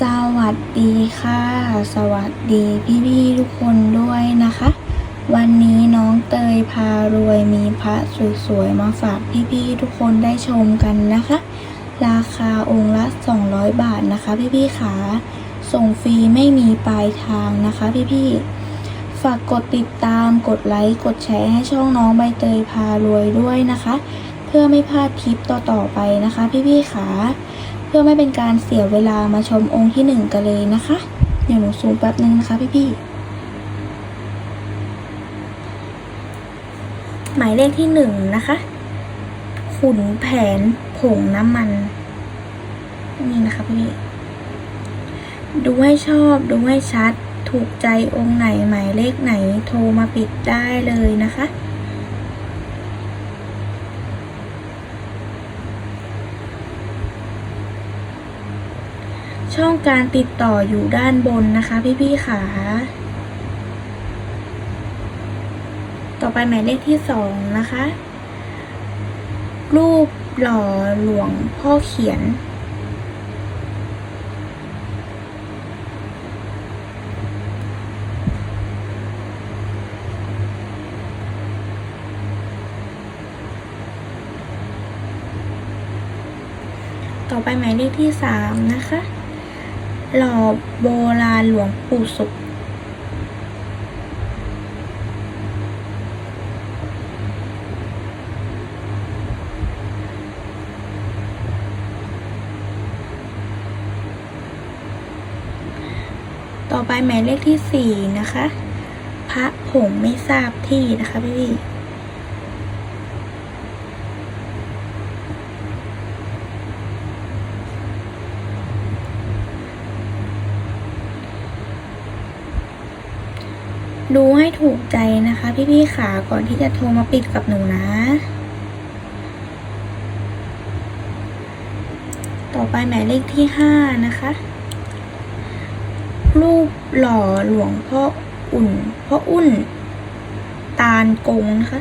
สวัสดีค่ะ สวัสดีพี่ๆทุกคนด้วยนะคะ วันนี้น้องเตยพารวยมีพระสวยๆมาฝากพี่ๆทุกคนได้ชมกันนะคะ ราคาองค์ละ 200 บาทนะคะ พี่ๆขาส่งฟรีไม่มีปลายทางนะคะพี่ๆฝากกดติดตามกดไลค์กดแชร์ให้ช่องน้องใบเตยพารวยด้วยนะคะ เพื่อไม่พลาดคลิปต่อๆไปนะคะ พี่ๆขา พื่อไม่เป็นการเสียเวลามาชมองค์ที่หนึ่งกันเลยนะคะเดี๋ยวหนูซูมแป๊บนึงนะคะพี่ๆหมายเลขที่หนึ่งนะคะ ขุนแผนผงน้ำมันนี่นะคะพี่ๆดูให้ชอบดูให้ชัด ถูกใจองค์ไหนหมายเลขไหนโทรมาปิดได้เลยนะคะ ช่องการติดต่ออยู่ด้านบนนะคะพี่ๆค่ะ ต่อไปหมายเลขที่สองนะคะ รูปหล่อหลวงพ่อเขียน ต่อไปหมายเลขที่สามนะคะ หล่อโบราณหลวงปู่สุข ต่อไปหมายเลขที่สี่นะคะ พระผงไม่ทราบที่นะคะพี่พี่ ดูให้ถูกใจนะคะ พี่ๆขาก่อนที่จะโทรมาปิดกับหนูนะ ต่อไปหมายเลขที่ห้านะคะ รูปหล่อหลวงพ่ออุ่นพ่ออุ่น ตาลกงนะคะ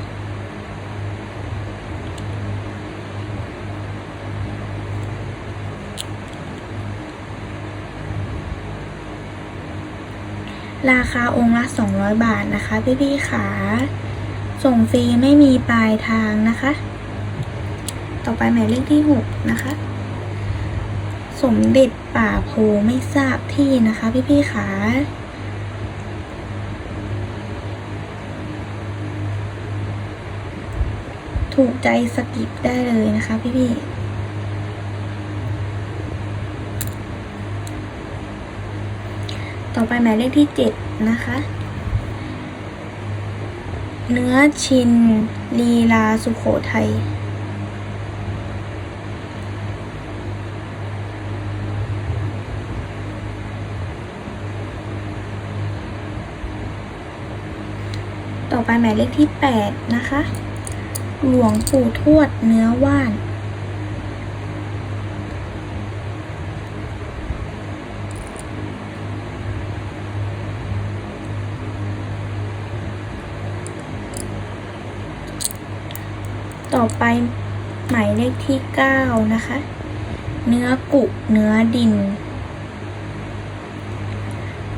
ราคาองค์ละ 200 บาทนะคะพี่ๆขาส่งฟรีไม่มีปลายทางนะคะ ต่อไปหมายเลขที่ 6 นะคะ สมเด็จป่าโพไม่ทราบที่นะคะพี่ๆขาถูกใจสกิปได้เลยนะคะพี่ๆ อไปหมายเลขที่เจ็ดนะคะ เนื้อชินลีลาสุโขทัยต่อไปหมายเลขที่แปดนะคะ หลวงปู่ทวดเนื้อว่าน ต่อไปหมายเลขที่เก้านะคะ เนื้อกุเนื้อดิน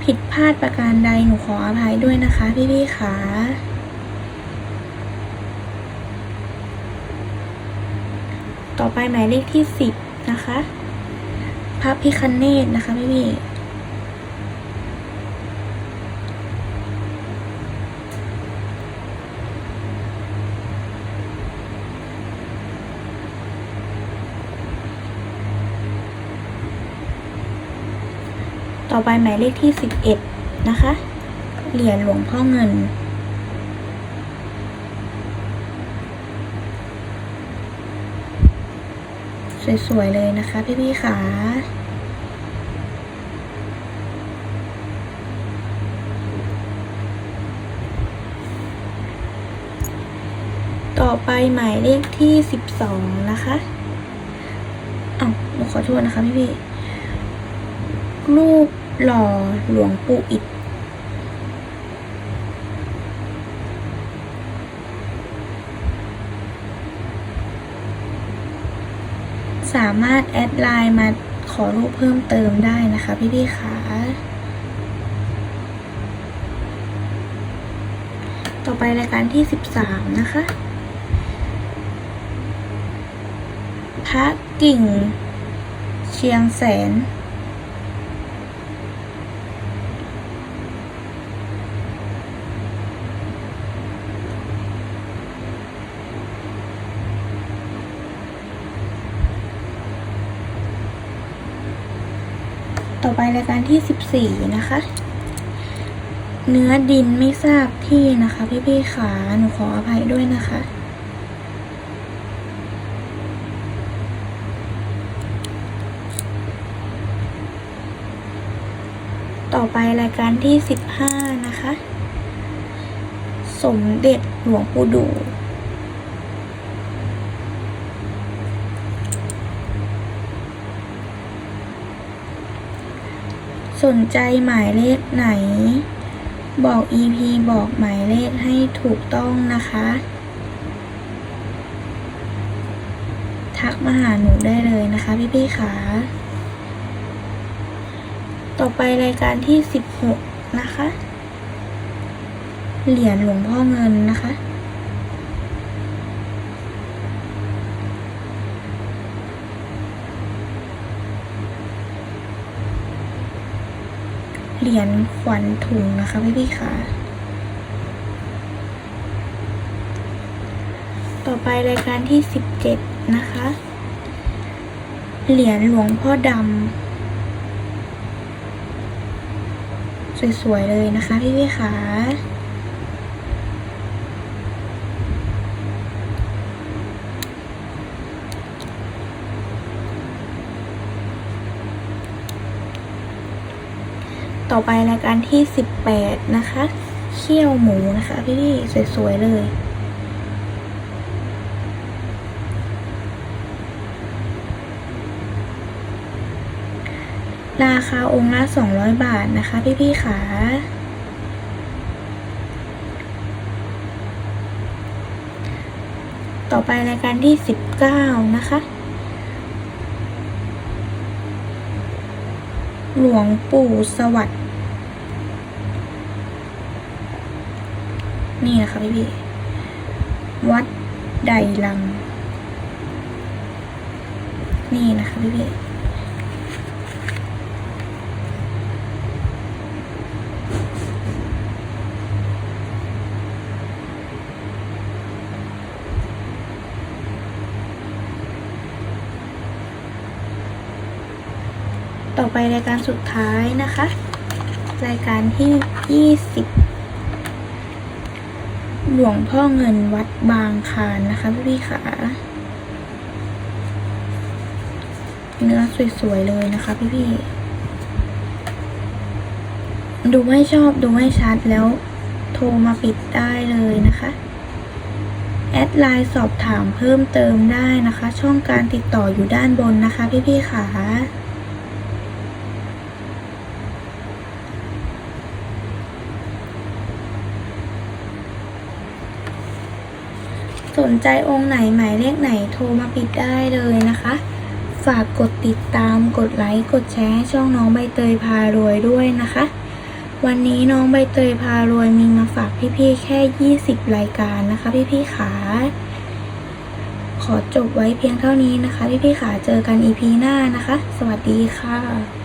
ผิดพลาดประการใดหนูขออภัยด้วยนะคะพี่ๆขาต่อไปหมายเลขที่สิบนะคะพระพิคเนตนะคะพี่ๆ ต่อไปหมายเลขที่สิบเอ็ดนะคะ เหรียญหลวงพ่อเงิน สวย ๆ เลยนะคะพี่ๆขาต่อไปหมายเลขที่สิบสองนะคะอ้าวขอโทษนะคะพี่ๆรูป หล่อหลวงปู่อิฐสามารถแอดไลน์มาขอรูปเพิ่มเติมได้นะคะพี่ๆขาต่อไปรายการที่ 13 นะคะ พระกิ่ง เชียงแสน ต่อไปรายการที่ 14 นะคะ เนื้อดินไม่ทราบที่นะคะ พี่ๆขาหนูขออภัยด้วยนะคะ ต่อไปรายการที่ 15 นะคะ สมเด็จหลวงปู่ดู่ สนใจหมายเลขไหน บอก EP บอกหมายเลขให้ถูกต้องนะคะ ทักมาหาหนูได้เลยนะคะพี่ๆค่ะต่อไปรายการที่ 16 นะคะ เหรียญหลวงพ่อเงินนะคะ เหรียญขวัญถุงนะคะพี่พี่ๆค่ะ ต่อไปรายการที่17นะคะ เหรียญหลวงพ่อดำสวยๆเลยนะคะพี่พี่ๆค่ะ ต่อไปรายการที่ 18 นะคะ เคี่ยวหมูนะคะพี่ๆสวย ๆ เลย ราคาองค์ละ 200 บาทนะคะ พี่ๆขาต่อไปรายการที่ 19 นะคะ หลวงปู่สวัสดิ์นี่นะคะพี่พี่วัดไดลัง นี่นะคะพี่พี่ ต่อไปรายการสุดท้ายนะคะ รายการที่ 20 หลวงพ่อเงินวัดบางคานนะคะพี่พี่ๆค่ะเนื้อสวยๆเลยนะคะพี่พี่ๆดูไม่ชอบดูไม่ชัดแล้วโทรมาปิดได้เลยนะคะ แอดไลน์สอบถามเพิ่มเติมได้นะคะ ช่องการติดต่ออยู่ด้านบนนะคะพี่พี่ๆค่ นใจองค์ไหนหมายเลขไหนโทรมาปิดได้เลยนะคะ ฝากกดติดตามกดไลค์กดแชร์ช่องน้องใบเตยพารวยด้วยนะคะ วันนี้น้องใบเตยพารวยมีมาฝากพี่ๆแค่ 20 รายการนะคะพี่ๆขาขอจบไว้เพียงเท่านี้นะคะ พี่ๆขาเจอกัน EP หน้านะคะ สวัสดีค่ะ